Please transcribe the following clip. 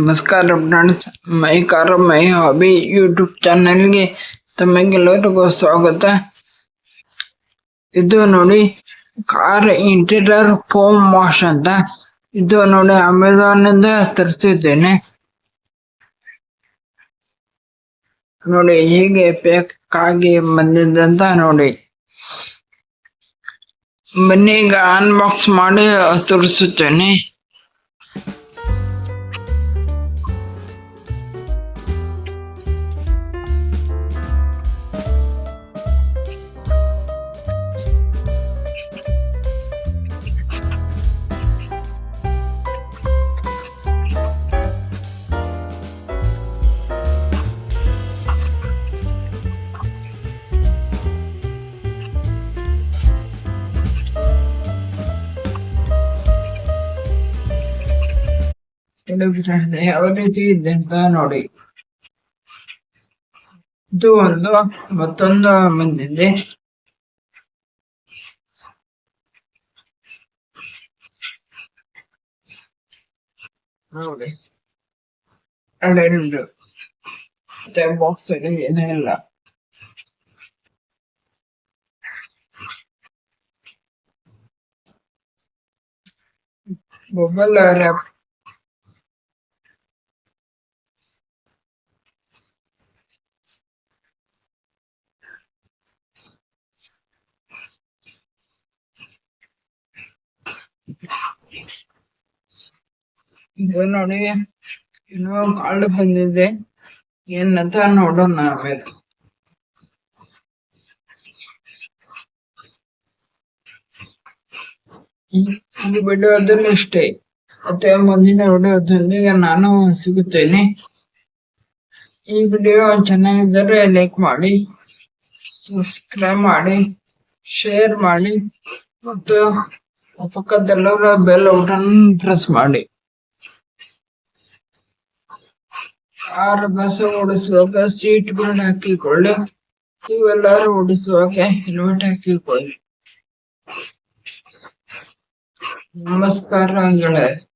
ನಮಸ್ಕಾರ ಫ್ರೆಂಡ್ಸ್ ಮೈ ಕಾರ my hobby YouTube ಚಾನಲ್ಗೆ ತಮಗೆಲ್ಲರಿಗೂ ಸ್ವಾಗತ ಇದು ನೋಡಿ ಕಾರ್ ಇಂಟೀರಿಯರ್ ಫೋಮ್ ವಾಶ್ ಅಂತ ಇದು ನೋಡಿ ಅಮೆಝಾನ್ ಇಂದ ತರಿಸಿದ್ದೇನೆ ನೋಡಿ ಹೀಗೆ ಪ್ಯಾಕ್ ಆಗಿ ಬಂದಿದೆ ಅಂತ ನೋಡಿ ಬನ್ನಿ ಈಗ ಅನ್ಬಾಕ್ಸ್ ಮಾಡಿ ತೋರಿಸುತ್ತೇನೆ ಟೆಲಿವಿಷನ್ ಯಾವ ರೀತಿ ಇದೆ ಅಂತ ನೋಡಿ ಇದು ಒಂದು ಮತ್ತೊಂದು ಬಂದಿದೆ ನೋಡಿ ಎರಡೆರಡು ಮತ್ತೆ ಬಾಕ್ಸ್ ಅಲ್ಲಿ ಏನೂ ಇಲ್ಲ ಮೊಬೈಲ್ ರ್ಯಾಪ್ ಇದು ನೋಡಿ, ಇನ್ನೂ ಕಾಳು ಬಂದಿದೆ. ಏನಂತ ನೋಡೋಣ ಆಮೇಲೆ. ಈ ವಿಡಿಯೋದಲ್ಲಿ ಇಷ್ಟೇ ಮತ್ತೆ ಮುಂದಿನ ವಿಡಿಯೋದೊಂದಿಗೆ ನಾನು ಸಿಗುತ್ತೇನೆ. ಈ ವಿಡಿಯೋ ಚೆನ್ನಾಗಿದ್ದರೆ ಲೈಕ್ ಮಾಡಿ, ಸಬ್ಸ್ಕ್ರೈಬ್ ಮಾಡಿ, ಶೇರ್ ಮಾಡಿ, ಮತ್ತು ಪಕ್ಕದಲ್ಲಿರೋ ಬೆಲ್ ಬಟನ್ ಪ್ರೆಸ್ ಮಾಡಿ. ಆರು ಬಸ್ ಓಡಿಸುವಾಗ ಸೀಟ್ ಬೆಲ್ಟ್ ಹಾಕಿಕೊಳ್ಳಿ. ನೀವೆಲ್ಲರೂ ಓಡಿಸುವಾಗ ಹೆಲ್ಮೆಟ್ ಹಾಕಿಕೊಳ್ಳಿ. ನಮಸ್ಕಾರ ಗೆಳೆಯರೆ